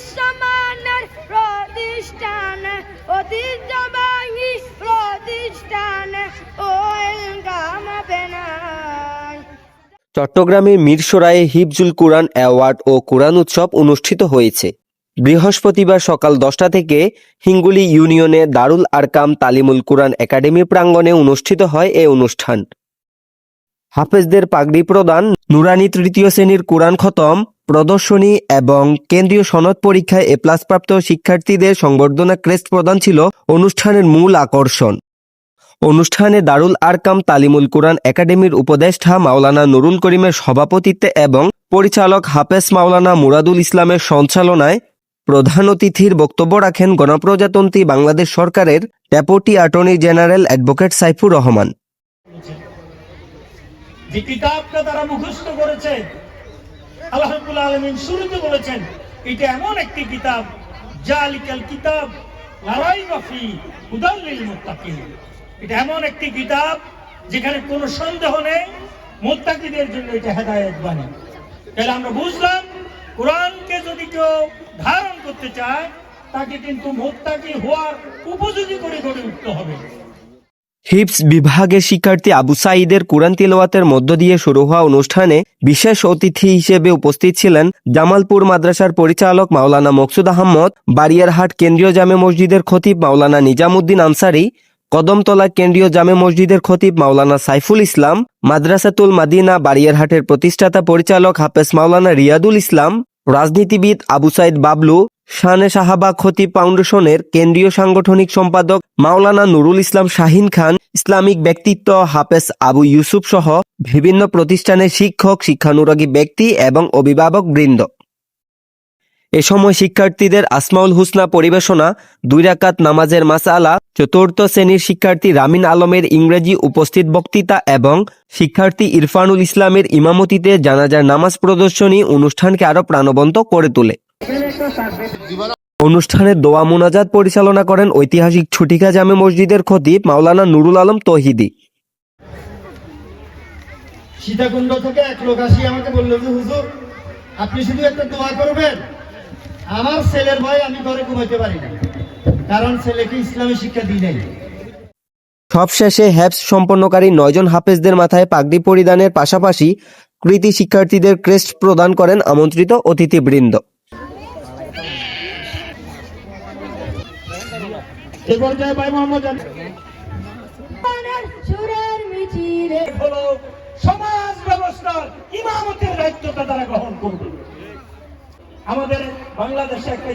বিশ্বমানের প্রতিষ্ঠানে, ঐতিহ্যবাহী প্রতিষ্ঠানে হবে মিরসরায়ে হিফজুল কুরআন অ্যাওয়ার্ড ও কুরআন উৎসব অনুষ্ঠিত হয়েছে। বৃহস্পতিবার সকাল দশটা থেকে হিঙ্গুলি ইউনিয়নে দারুল আরকাম তালিমুল কুরআন একাডেমি প্রাঙ্গণে অনুষ্ঠিত হয় এ অনুষ্ঠান। হাফেজদের পাগড়ি প্রদান, নুরানি তৃতীয় শ্রেণির কুরআন খতম, প্রদর্শনী এবং কেন্দ্রীয় সনদ পরীক্ষায় এ প্লাস প্রাপ্ত শিক্ষার্থীদের সংবর্ধনা ক্রেস্ট প্রদান ছিল অনুষ্ঠানের মূল আকর্ষণ। অনুষ্ঠানে দারুল আরকাম তালিমুল কুরআন একাডেমির উপদেষ্টা মাওলানা নুরুল করিমের সভাপতিত্বে এবং পরিচালক হাফেজ মাওলানা মুরাদুল ইসলামের সঞ্চালনায় প্রধান অতিথির বক্তব্য রাখেন গণপ্রজাতন্ত্রী বাংলাদেশ সরকারের deputy attorney general advocate Saifur Rahman. যে কিতাবটা তারা মুখস্থ করেছে, আল্লাহ রাব্বুল আলামিন শুরুতে বলেছেন, এটা এমন একটি কিতাব, জালিকাল কিতাব লারাই মাফি হুদাল্লিল মুত্তাকিন। এটা এমন একটি কিতাব যেখানে কোনো সন্দেহ নেই, মুত্তাকিদের জন্য এটা হেদায়েত বাণী। তাহলে আমরা বুঝলাম, কোরআনকে যদি কেউ ধারণ করতে চায়, তাকে কিন্তু মুত্তাকি হওয়ার উপযোগী করে গড়ে উঠতে হবে। হিপস বিভাগের শিক্ষার্থী আবু সাঈদের কোরআন তিলওয়াতের মধ্য দিয়ে শুরু হওয়া অনুষ্ঠানে বিশেষ অতিথি হিসেবে উপস্থিত ছিলেন জামালপুর মাদ্রাসার পরিচালক মাওলানা মকসুদ আহমদ বারিয়ারহাট কেন্দ্রীয় জামে মসজিদের খতিব মাওলানা নিজামুদ্দিন আনসারি, কদমতলা কেন্দ্রীয় জামে মসজিদের খতিব মাওলানা সাইফুল ইসলাম, মাদ্রাসাতুল মাদিনা বারিয়ারহাটের প্রতিষ্ঠাতা পরিচালক হাফেজ মাওলানা রিয়াদুল ইসলাম, রাজনীতিবিদ আবু সাইদ বাবলু শানে সাহাবা খতিব ফাউন্ডেশনের কেন্দ্রীয় সাংগঠনিক সম্পাদক মাওলানা নুরুল ইসলাম শাহিন খান, ইসলামিক ব্যক্তিত্ব হাফেজ আবু ইউসুফ সহ বিভিন্ন প্রতিষ্ঠানের শিক্ষক, শিক্ষানুরাগী ব্যক্তি এবং অভিভাবক বৃন্দ। এ সময় শিক্ষার্থীদের আসমাউল হুসনা পরিবেশনা, দুই রাকাত নামাজের মাসালা, চতুর্থ শ্রেণির শিক্ষার্থী রামিন আলমের ইংরেজি উপস্থিত বক্তৃতা এবং শিক্ষার্থী ইরফানুল ইসলামের ইমামতিতে জানাজার নামাজ প্রদর্শনী অনুষ্ঠানকে আরও প্রাণবন্ত করে তোলে। অনুষ্ঠানে দোয়া মোনাজাত পরিচালনা করেন ঐতিহাসিক ছুটিকা জামে মসজিদের খতিব মাওলানা নুরুল আলম তহিদি। সীতাকুণ্ড থেকে এক লোক আসি আমাকে বলল যে হুজুর আপনি শুধু একটা দোয়া করবেন? আমার ছেলের ভয় আমি ঘরে ঘুমাইতে পারি না কারণ ছেলেকে ইসলামী শিক্ষা দিই নাই। সবশেষে হ্যাপস সম্পন্নকারী নয়জন হাফেজদের মাথায় পাগড়ি পরিধানের পাশাপাশি কৃতি শিক্ষার্থীদের ক্রেস্ট প্রদান করেন আমন্ত্রিত অতিথিবৃন্দ। এ পর্যায়ে ভাই মোহাম্মদ হলো সমাজ ব্যবস্থার ইমামতের দায়িত্বটা তারা গ্রহণ করবে। আমাদের বাংলাদেশে একটা